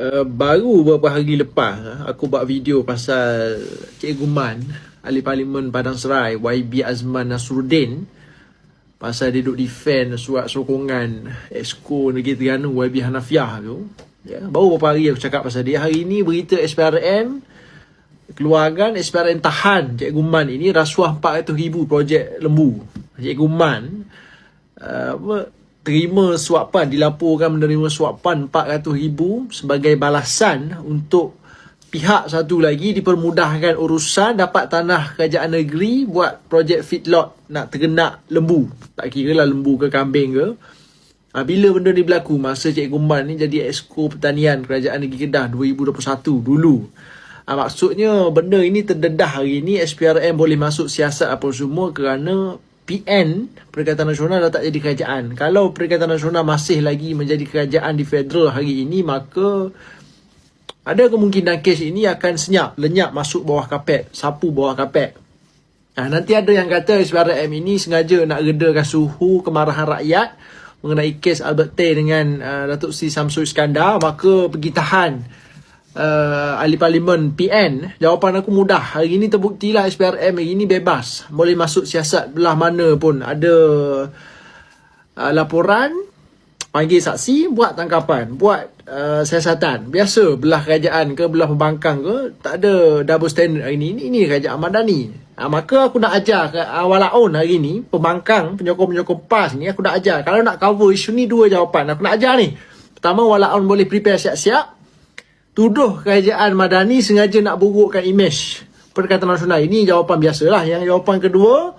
Uh, baru beberapa hari lepas uh, aku buat video pasal Cikgu Man Ahli Parlimen Padang Serai YB Azman Nasruddin. Pasal dia duk defend surat sokongan Exco Negeri Terengganu YB Hanafiah tu. Ya, Baru beberapa hari aku cakap pasal dia. Hari ni berita SPRM Keluarkan SPRM tahan Cikgu Man ini rasuah 400,000 projek lembu. Cikgu Man uh, terima suapan dilaporkan menerima suapan 400,000 sebagai balasan untuk pihak satu lagi dipermudahkan urusan dapat tanah kerajaan negeri buat projek feedlot nak tergenak lembu. Tak kira lah lembu ke kambing ke. Ha, bila benda ni berlaku? Masa Cikgu Man ni jadi exco pertanian kerajaan negeri Kedah 2021 dulu. Ha, maksudnya benda ini terdedah hari ni SPRM boleh masuk siasat apa semua kerana PN Perikatan Nasional dah tak jadi kerajaan. Kalau Perikatan Nasional masih lagi menjadi kerajaan di federal hari ini maka ada kemungkinan kes ini akan senyap, lenyap masuk bawah kapet, sapu bawah kapet. Nah, nanti ada yang kata SPRM ini sengaja nak redakan suhu kemarahan rakyat mengenai kes Albert Tay dengan uh, Datuk Seri Samsul Iskandar maka pergi tahan uh, ahli parlimen PN jawapan aku mudah. Hari ini terbuktilah SPRM hari ini bebas. Boleh masuk siasat belah mana pun. Ada uh, laporan panggil saksi buat tangkapan buat uh, siasatan. Biasa belah kerajaan ke belah pembangkang ke tak ada double standard hari ini. Ini, ini kerajaan madani uh, maka aku nak ajar ke awal uh, hari ini pembangkang penyokong-penyokong PAS ni aku nak ajar. Kalau nak cover isu ni dua jawapan. Aku nak ajar ni. Pertama walaupun boleh prepare siap-siap tuduh kerajaan Madani sengaja nak burukkan imej Perikatan Nasional. Ini jawapan biasalah. Yang jawapan kedua,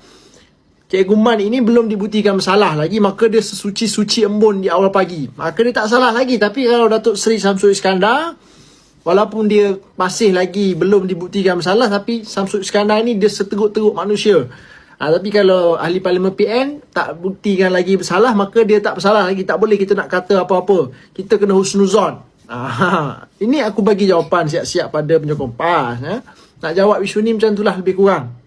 Cikgu Man ini belum dibuktikan bersalah lagi, maka dia sesuci-suci embun di awal pagi. Maka dia tak salah lagi. Tapi kalau Datuk Seri Samsul Iskandar, walaupun dia masih lagi belum dibuktikan bersalah, tapi Samsul Iskandar ini dia seteruk-teruk manusia. Ha, tapi kalau ahli parlimen PN tak buktikan lagi bersalah, maka dia tak bersalah lagi. Tak boleh kita nak kata apa-apa. Kita kena husnuzon. Ah, ini aku bagi jawapan siap-siap pada penyokong PAS. Eh. Nak jawab isu ni macam itulah lebih kurang.